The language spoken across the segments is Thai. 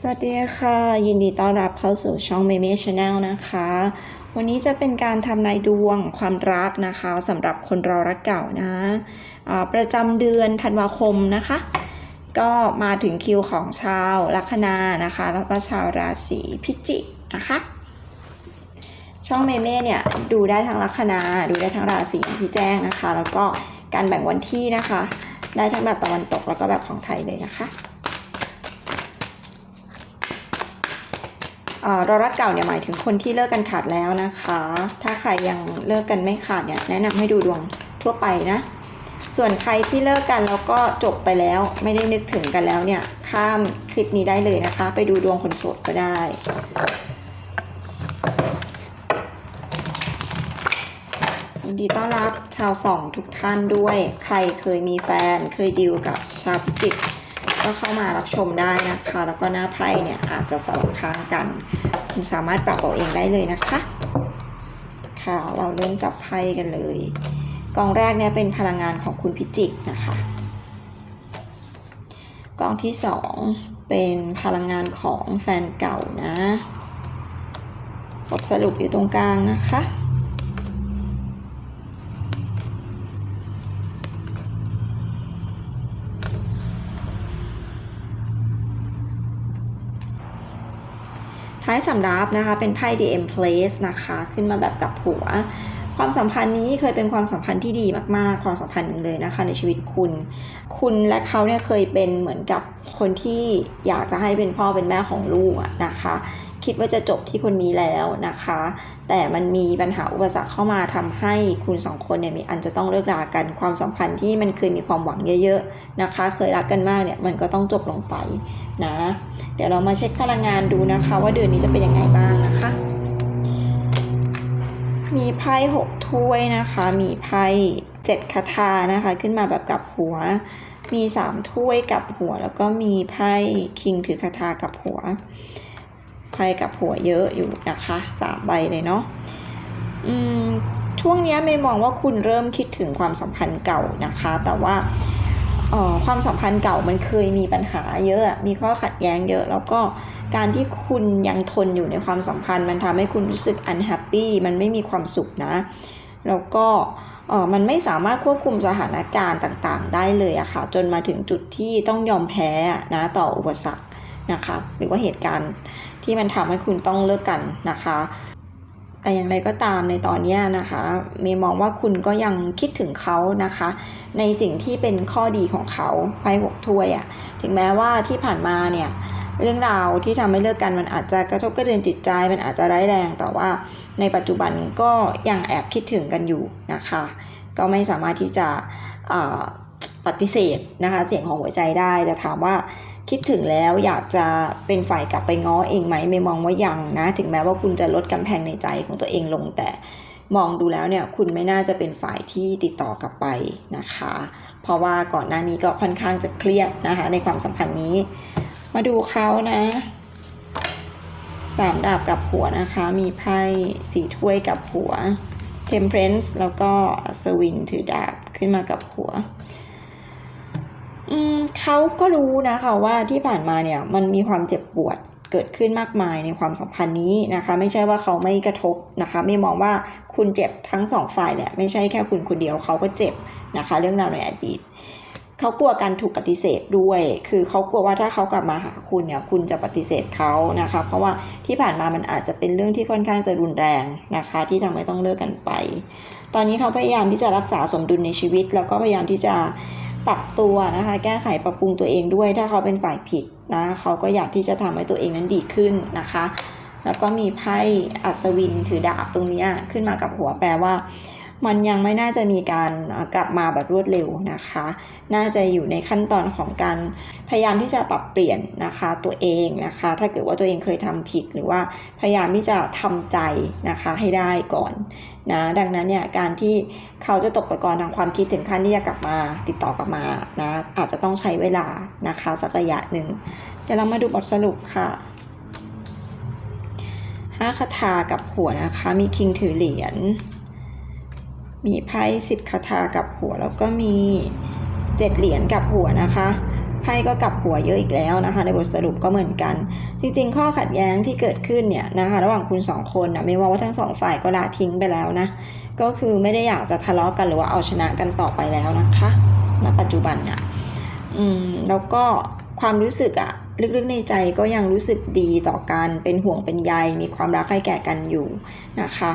สวัสดีค่ะ ยินดีต้อนรับเข้าสู่ช่อง m ม m ช Channel นะคะ วันนี้จะเป็นการทำนายดวงความรักนะคะสำหรับคนรอรักเก่านะอ่าประจำเดือนธันวาคมนะคะ ก็มาถึงคิวของชาวลัคนานะคะ แล้วก็ชาวราศีพิจิกนะคะ ช่องเมเม่เนี่ยดูได้ทั้งลัคนาดูได้ทั้งราศีที่แจ้งนะคะ แล้วก็การแบ่งวันที่นะคะ ได้ทั้งแบบตะวันตกแล้วก็แบบของไทยเลยนะคะ เอ่อ รอรักเก่าเนี่ยหมายถึงคนที่เลิกกันขาดแล้วนะคะ ถ้าใครยังเลิกกันไม่ขาดเนี่ยแนะนำให้ดูดวงทั่วไปนะ ส่วนใครที่เลิกกันแล้วก็จบไปแล้วไม่ได้นึกถึงกันแล้วเนี่ยข้ามคลิปนี้ได้เลยนะคะ ไปดูดวงคนโสดก็ได้ยินดีต้อนรับชาวสองทุกท่านด้วย ใครเคยมีแฟนเคยดีลกับชาวพิจิก ก็เข้ามารับชมได้นะคะ แล้วก็หน้าไพ่เนี่ยอาจจะสลับข้างกัน คุณสามารถปรับเอาเองได้เลยนะคะ ค่ะเราเริ่มจับไพ่กันเลยกองแรกเนี่ยเป็นพลังงานของคุณพิจิกนะคะกองที่สองเป็นพลังงานของแฟนเก่านะบทสรุปอยู่ตรงกลางนะคะ ท้ายสำรับนะคะ เป็นไพ่ DM Place นะคะ ขึ้นมาแบบกับหัว ความสัมพันธ์นี้เคยเป็นความสัมพันธ์ที่ดีมากๆ ความสัมพันธ์หนึ่งเลยนะคะ ในชีวิตคุณ คุณและเขาเนี่ยเคยเป็นเหมือนกับคนที่อยากจะให้เป็นพ่อเป็นแม่ของลูกอะนะคะ คิดว่าจะจบที่คนนี้แล้วนะคะ แต่มันมีปัญหาอุปสรรคเข้ามาทำให้คุณสองคนเนี่ยมีอันจะต้องเลิกรากันความสัมพันธ์ที่มันเคยมีความหวังเยอะๆนะคะ เคยรักกันมากเนี่ยมันก็ต้องจบลงไปนะ เดี๋ยวเรามาเช็คพลังงานดูนะคะ ว่าเดือนนี้จะเป็นยังไงบ้างนะคะ มีไพ่หกถ้วยนะคะ มีไพ่เจ็ดคาถานะคะ ขึ้นมาแบบกลับหัวมีสามถ้วยกลับหัว แล้วก็มีไพ่คิงถือคาถากลับหัว ไพ่กับหัวเยอะอยู่นะคะสามใบเลยเนาะอืมช่วงนี้เมย์มองว่าคุณเริ่มคิดถึงความสัมพันธ์เก่านะคะ แต่ว่าออความสัมพันธ์เก่ามันเคยมีปัญหาเยอะ มีข้อขัดแย้งเยอะ แล้วก็การที่คุณยังทนอยู่ในความสัมพันธ์มันทำให้คุณรู้สึก unhappy มันไม่มีความสุขนะ แล้วก็มันไม่สามารถควบคุมสถานการณ์ต่างๆ ได้เลยอะค่ะ จนมาถึงจุดที่ต้องยอมแพ้นะต่ออุปสรรค นะคะ หรือว่าเหตุการณ์ที่มันทำให้คุณต้องเลิกกันนะคะ แต่อย่างไรก็ตามในตอนนี้นะคะเมย์มองว่าคุณก็ยังคิดถึงเขานะคะ ในสิ่งที่เป็นข้อดีของเขาไพ่หกถ้วยอะถึงแม้ว่าที่ผ่านมาเนี่ยเรื่องราวที่ทำให้เลิกกันมันอาจจะกระทบกระเทือนจิตใจ มันอาจจะร้ายแรง แต่ว่าในปัจจุบันก็ยังแอบคิดถึงกันอยู่นะคะ ก็ไม่สามารถที่จะปฏิเสธนะคะ เสียงของหัวใจได้แต่ถามว่า คิดถึงแล้วอยากจะเป็นฝ่ายกลับไปง้อเองไหมไม่มองว่ายังนะ ถึงแม้ว่าคุณจะลดกำแพงในใจของตัวเองลง แต่มองดูแล้วเนี่ยคุณไม่น่าจะเป็นฝ่ายที่ติดต่อกลับไปนะคะ เพราะว่าก่อนหน้านี้ก็ค่อนข้างจะเครียดนะคะ ในความสัมพันธ์นี้ มาดูเขานะสามดาบกับหัวนะคะ มีไพ่สีถ้วยกับหัว Temperance แล้วก็สวินถือดาบขึ้นมากับหัว เขาก็รู้นะคะว่าที่ผ่านมาเนี่ยมันมีความเจ็บปวดเกิดขึ้นมากมายในความสัมพันธ์นี้นะคะ ไม่ใช่ว่าเขาไม่กระทบนะคะ ไม่มองว่าคุณเจ็บทั้งสองฝ่ายเนี่ยไม่ใช่แค่คุณคนเดียวเขาก็เจ็บนะคะ เรื่องราวในอดีตเขากลัวการถูกปฏิเสธด้วย คือเขากลัวว่าถ้าเขากลับมาหาคุณเนี่ย คุณจะปฏิเสธเขานะคะ เพราะว่าที่ผ่านมามันอาจจะเป็นเรื่องที่ค่อนข้างจะรุนแรงนะคะ ที่ทำให้ต้องเลิกกันไป ตอนนี้เขาพยายามที่จะรักษาสมดุลในชีวิต แล้วก็พยายามที่จะ ปรับตัวนะคะ แก้ไขปรับปรุงตัวเองด้วย ถ้าเขาเป็นฝ่ายผิดนะเขาก็อยากที่จะทำให้ตัวเองนั้นดีขึ้นนะคะ แล้วก็มีไพ่อัศวินถือดาบตรงนี้ขึ้นมากับหัวแปลว่า มันยังไม่น่าจะมีการกลับมาแบบรวดเร็วนะคะ น่าจะอยู่ในขั้นตอนของการพยายามที่จะปรับเปลี่ยนนะคะตัวเองนะคะ ถ้าเกิดว่าตัวเองเคยทำผิดหรือว่าพยายามที่จะทำใจนะคะให้ได้ก่อนนะดังนั้นเนี่ยการที่เขาจะตกตะกอนทางความคิดถึงขั้นที่จะกลับมาติดต่อกลับมานะอาจจะต้องใช้เวลานะคะสักระยะหนึ่งเดี๋ยวเรามาดูบทสรุปค่ะห้าคาถากับหัวนะคะ มีคิงถือเหรียญ มีไพ่สิบคาถากับหัวแล้วก็มีเจ็ดเหรียญกับหัวนะคะไพ่ก็กลับหัวเยอะอีกแล้วนะคะ ในบทสรุปก็เหมือนกัน จริง ๆ ข้อขัดแย้งที่เกิดขึ้นเนี่ยนะคะระหว่างคุณสองคนนะไม่ว่าว่าทั้งสองฝ่ายก็ละทิ้งไปแล้วนะก็คือไม่ได้อยากจะทะเลาะกันหรือว่าเอาชนะกันต่อไปแล้วนะคะณปัจจุบันเนี่ยอืมแล้วก็ความรู้สึกอะลึกๆในใจก็ยังรู้สึกดีต่อกันเป็นห่วงเป็นใยมีความรักให้แก่กันอยู่นะคะ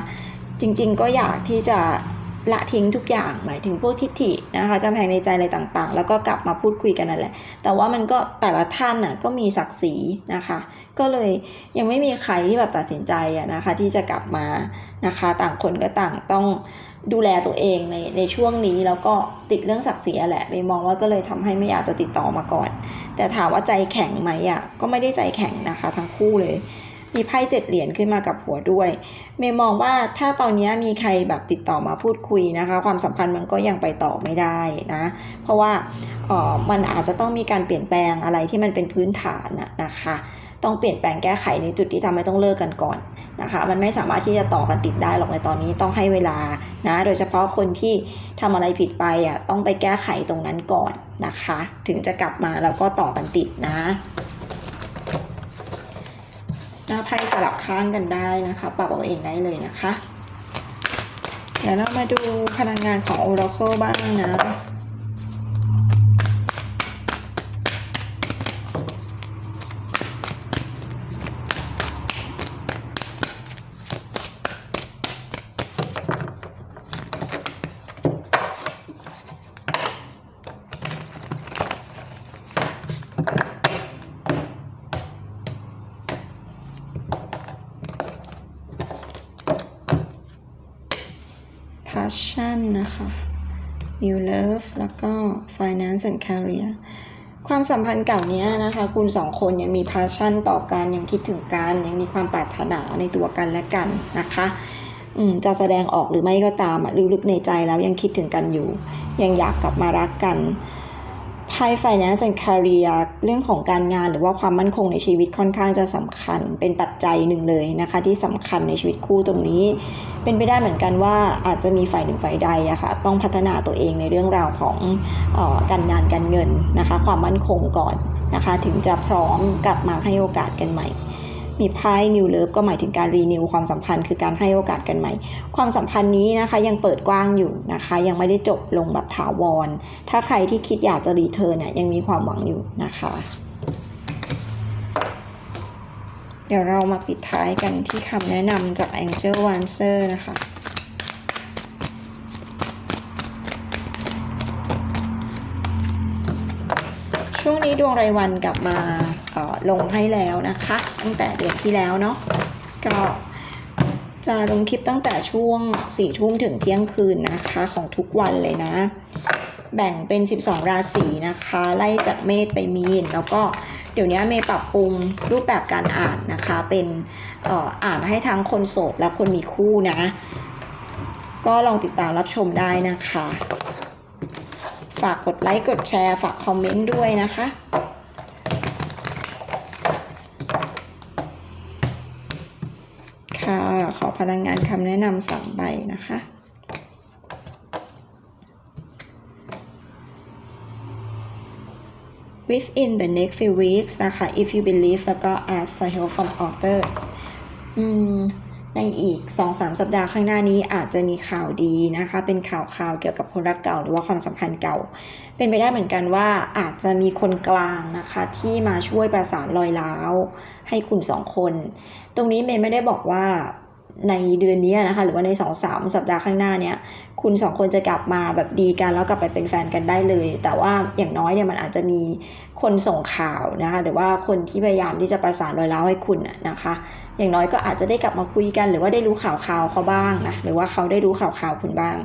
จริงๆก็อยากที่จะ ละทิ้งทุกอย่างหมายถึงพวกทิฏฐินะคะกำแพงในใจอะไรต่างๆ แล้วก็กลับมาพูดคุยกันนั่นแหละ แต่ว่ามันก็แต่ละท่านน่ะก็มีศักดิ์ศรีนะคะ ก็เลยยังไม่มีใครที่แบบตัดสินใจอะนะคะที่จะกลับมานะคะ ต่างคนก็ต่างต้องดูแลตัวเองในในช่วงนี้แล้วก็ติดเรื่องศักดิ์ศรีแหละไม่มองว่าก็เลยทำให้ไม่อยากจะติดต่อมาก่อน แต่ถามว่าใจแข็งไหมอะก็ไม่ได้ใจแข็งนะคะ ทั้งคู่เลย มีไพ่เจ็ดเหรียญขึ้นมากับหัวด้วย เมย์มองว่าถ้าตอนนี้มีใครแบบติดต่อมาพูดคุยนะคะ ความสัมพันธ์มันก็ยังไปต่อไม่ได้นะ เพราะว่าออมันอาจจะต้องมีการเปลี่ยนแปลงอะไรที่มันเป็นพื้นฐานนะนะคะ ต้องเปลี่ยนแปลงแก้ไขในจุดที่ทำให้ต้องเลิกกันก่อนนะคะ มันไม่สามารถที่จะต่อกันติดได้หรอกในตอนนี้ต้องให้เวลานะ โดยเฉพาะคนที่ทำอะไรผิดไปอะต้องไปแก้ไขตรงนั้นก่อนนะคะ ถึงจะกลับมาแล้วก็ต่อกันติดนะ น้าไพ่สลับข้างกันได้นะคะ ปรับเอาเองได้เลยนะคะ เดี๋ยวเรามาดูพลังงานของ Oracle บ้างนะ passion นะคะ new love แล้วก็ finance and career ความสัมพันธ์เก่านี้นะคะ คุณสองคนยังมี passion ต่อกันยังคิดถึงกันยังมีความปรารถนาในตัวกันและกันนะคะอืมจะแสดงออกหรือไม่ก็ตามลึกๆในใจแล้วยังคิดถึงกันอยู่ ยังอยากกลับมารักกัน ภัย finance and career เรื่องของการงานหรือว่าความมั่นคงในชีวิตค่อนข้างจะสำคัญ เป็นปัจจัยหนึ่งเลยนะคะ ที่สำคัญในชีวิตคู่ตรงนี้ เป็นไปได้เหมือนกันว่าอาจจะมีฝ่ายหนึ่งฝ่ายใดอะค่ะต้องพัฒนาตัวเองในเรื่องราวของออการงานการเงินนะคะ ความมั่นคงก่อนนะคะ ถึงจะพร้อมกลับมาให้โอกาสกันใหม่ มีไพ่นิวเลิฟก็หมายถึงการรีนิวความสัมพันธ์คือการให้โอกาสกันใหม่ ความสัมพันธ์นี้นะคะยังเปิดกว้างอยู่นะคะ ยังไม่ได้จบลงแบบถาวร ถ้าใครที่คิดอยากจะรีเทิร์นเนี่ยยังมีความหวังอยู่นะคะ เดี๋ยวเรามาปิดท้ายกันที่คำแนะนำจาก Angel a n s w e r นะคะ ช่วงนี้ดวงรายวันกลับมาลงให้แล้วนะคะ ตั้งแต่เดือนที่แล้วเนาะก็จะลงคลิปตั้งแต่ช่วง4ี่ทุ่มถึงเที่ยงคืนนะคะ ของทุกวันเลยนะ แบ่งเป็น 12 ราศีนะคะ ไล่จากเมษไปมีน แล้วก็เดี๋ยวนี้เมย์ปรับปรุงรูปแบบการอ่านนะคะ เป็นอออ่านให้ทั้งคนโสดและคนมีคู่นะ ก็ลองติดตามรับชมได้นะคะ ฝากกดไลค์กดแชร์ฝากคอมเมนต์ด้วยนะคะ ค่ะ ขอพลังงานคำแนะนำสามใบนะคะ within the next few weeks นะคะ if you believe แล้วก็ ask for help from others อืม ในอีก 2-3 สัปดาห์ข้างหน้านี้อาจจะมีข่าวดีนะคะ เป็นข่าวข่าวเกี่ยวกับคนรักเก่าหรือว่าความสัมพันธ์เก่า เป็นไปได้เหมือนกันว่าอาจจะมีคนกลางนะคะ ที่มาช่วยประสานรอยร้าวให้คุณสองคน ตรงนี้เมย์ไม่ได้บอกว่า ในเดือนนี้นะคะ หรือว่าใน 2-3 สัปดาห์ข้างหน้าเนี้ยคุณสองคนจะกลับมาแบบดีกันแล้วกลับไปเป็นแฟนกันได้เลย แต่ว่าอย่างน้อยเนี่ยมันอาจจะมีคนส่งข่าวนะคะ หรือว่าคนที่พยายามที่จะประสานรอยร้าวให้คุณนะคะ อย่างน้อยก็อาจจะได้กลับมาคุยกัน หรือว่าได้รู้ข่าวข่าวเขาบ้างนะหรือว่าเขาได้รู้ข่าวข่าวคุณบ้าง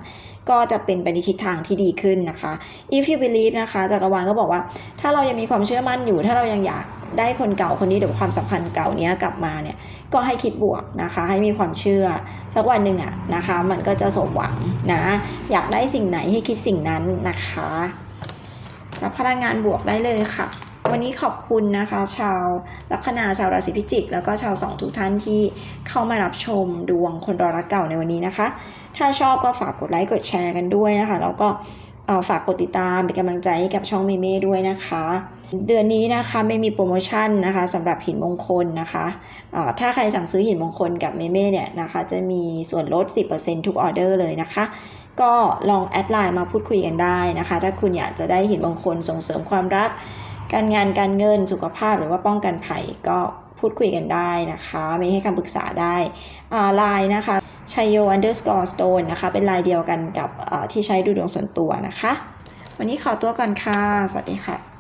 ก็จะเป็นไปในทิศทางที่ดีขึ้นนะคะ if you believe นะคะจักรวาลก็บอกว่า ถ้าเรายังมีความเชื่อมั่นอยู่ ถ้าเรายังอยาก ได้คนเก่าคนนี้หรือความสัมพันธ์เก่าเนี้ยกลับมาเนี่ยก็ให้คิดบวกนะคะ ให้มีความเชื่อสักวันหนึ่งอะนะคะ มันก็จะสมหวังนะอยากได้สิ่งไหนให้คิดสิ่งนั้นนะคะรับพลังงานบวกได้เลยค่ะ วันนี้ขอบคุณนะคะ ชาวลัคนาชาวราศีพิจิก แล้วก็ชาวสองทุกท่านที่เข้ามารับชมดวงคนรอรักเก่าในวันนี้นะคะ ถ้าชอบก็ฝากกดไลค์กดแชร์กันด้วยนะคะ แล้วก็ ฝากกดติดตามเป็นกำลังใจให้กับช่องเมเม่ด้วยนะคะ เดือนนี้นะคะไม่มีโปรโมชั่นนะคะสำหรับหินมงคลนะคะเอ่อถ้าใครสั่งซื้อหินมงคลกับเมเม่เนี่ยนะคะจะมีส่วนลด 10%ทุกออเดอร์เลยนะคะ ก็ลองแอดไลน์มาพูดคุยกันได้นะคะ ถ้าคุณอยากจะได้หินมงคลส่งเสริมความรัก การงานการเงินสุขภาพหรือว่าป้องกันภัยก็ พูดคุยกันได้นะคะ มีให้คำปรึกษาได้ไลน์นะคะชัยโย underscore stone นะคะ เป็นไลน์เดียวกันกับที่ใช้ดูดวงส่วนตัวนะคะ วันนี้ขอตัวก่อนค่ะ สวัสดีค่ะ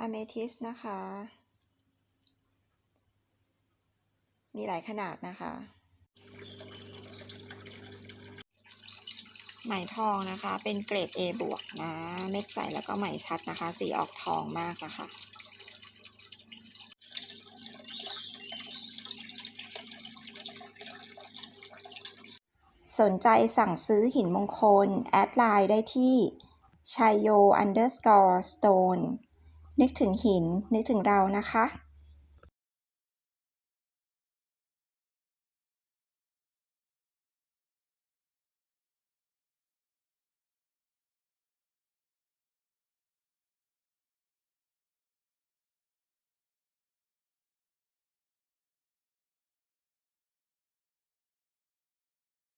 อะเมทิสนะคะ มีหลายขนาดนะคะ ไหมทองนะคะ เป็นเกรด A บวกนะ เม็ดใสแล้วก็ไหมชัดนะคะ สีออกทองมากนะคะสนใจสั่งซื้อหินมงคล แอดไลน์ได้ที่ชัยโย underscore stone นึกถึงหินนึกถึงเรานะคะ